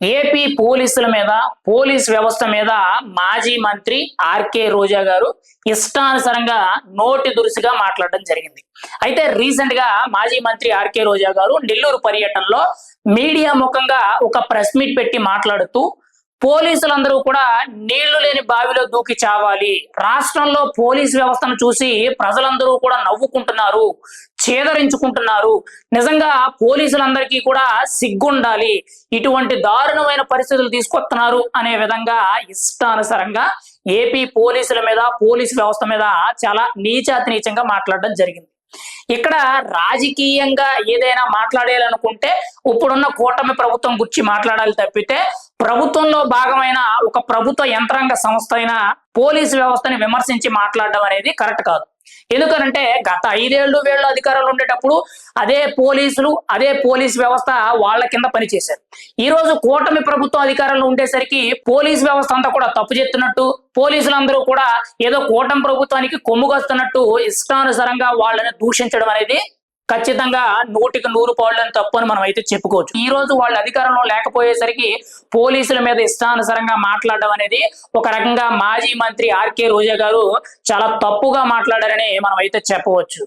AP పోలీసుల మీద police వ్యవస్థ మీద మాజీ మంత్రి ఆర్కే రోజా గారు ఇష్టానుసారంగా నోటి దురుసుగా మాట్లాడడం జరిగింది. అయితే రీసెంట్గా మాజీ మంత్రి ఆర్కే రోజా గారు నెల్లూరు పర్యటనలో మీడియా ముఖంగా ఒక ప్రెస్ మీట్ పెట్టి మాట్లాడుతూ పోలీసులందరూ కూడా నీళ్ళు లేని బావిలో దూకి చావాలి. రాష్ట్రంలో పోలీస్ వ్యవస్థను చూసి ప్రజలందరూ కూడా నవ్వుకుంటున్నారు. చేదరించుకుంటున్నారు. నిజంగా పోలీసులందరికీ కూడా సిగ్గుండాలి. ఇటువంటి దారుణమైన పరిస్థితులు తీసుకొస్తున్నారు అనే విధంగా ఇష్టానుసారంగా ఏపీ పోలీసుల మీద పోలీస్ వ్యవస్థ మీద చాలా నీచాతి నీచంగా మాట్లాడడం జరిగింది. ఇక్కడ రాజకీయంగా ఏదైనా మాట్లాడేయాలనుకుంటే ఇప్పుడున్న కూటమి ప్రభుత్వం గురించి మాట్లాడాలి తప్పితే ప్రభుత్వంలో భాగమైన ఒక ప్రభుత్వ యంత్రాంగ సంస్థ అయిన పోలీస్ వ్యవస్థని విమర్శించి మాట్లాడడం అనేది కరెక్ట్ కాదు. ఎందుకనంటే గత ఐదేళ్ళు వేళ్ళు అధికారంలో ఉండేటప్పుడు అదే పోలీసులు అదే పోలీస్ వ్యవస్థ వాళ్ళ కింద పనిచేశారు. ఈ రోజు కూటమి ప్రభుత్వం అధికారంలో ఉండేసరికి పోలీస్ వ్యవస్థ అంతా కూడా తప్పు చేస్తున్నట్టు పోలీసులందరూ కూడా ఏదో కూటమి ప్రభుత్వానికి కొమ్ముగొస్తున్నట్టు ఇష్టానుసారంగా వాళ్ళని దూషించడం అనేది ఖచ్చితంగా నూటికి నూరు పాళ్ళని తప్పు అని మనం అయితే చెప్పుకోవచ్చు. ఈ రోజు వాళ్ళ అధికారంలో లేకపోయేసరికి పోలీసుల మీద ఇష్టానుసారంగా మాట్లాడడం అనేది ఒక రకంగా మాజీ మంత్రి ఆర్కే రోజా గారు చాలా తప్పుగా మాట్లాడారని మనం అయితే చెప్పవచ్చు.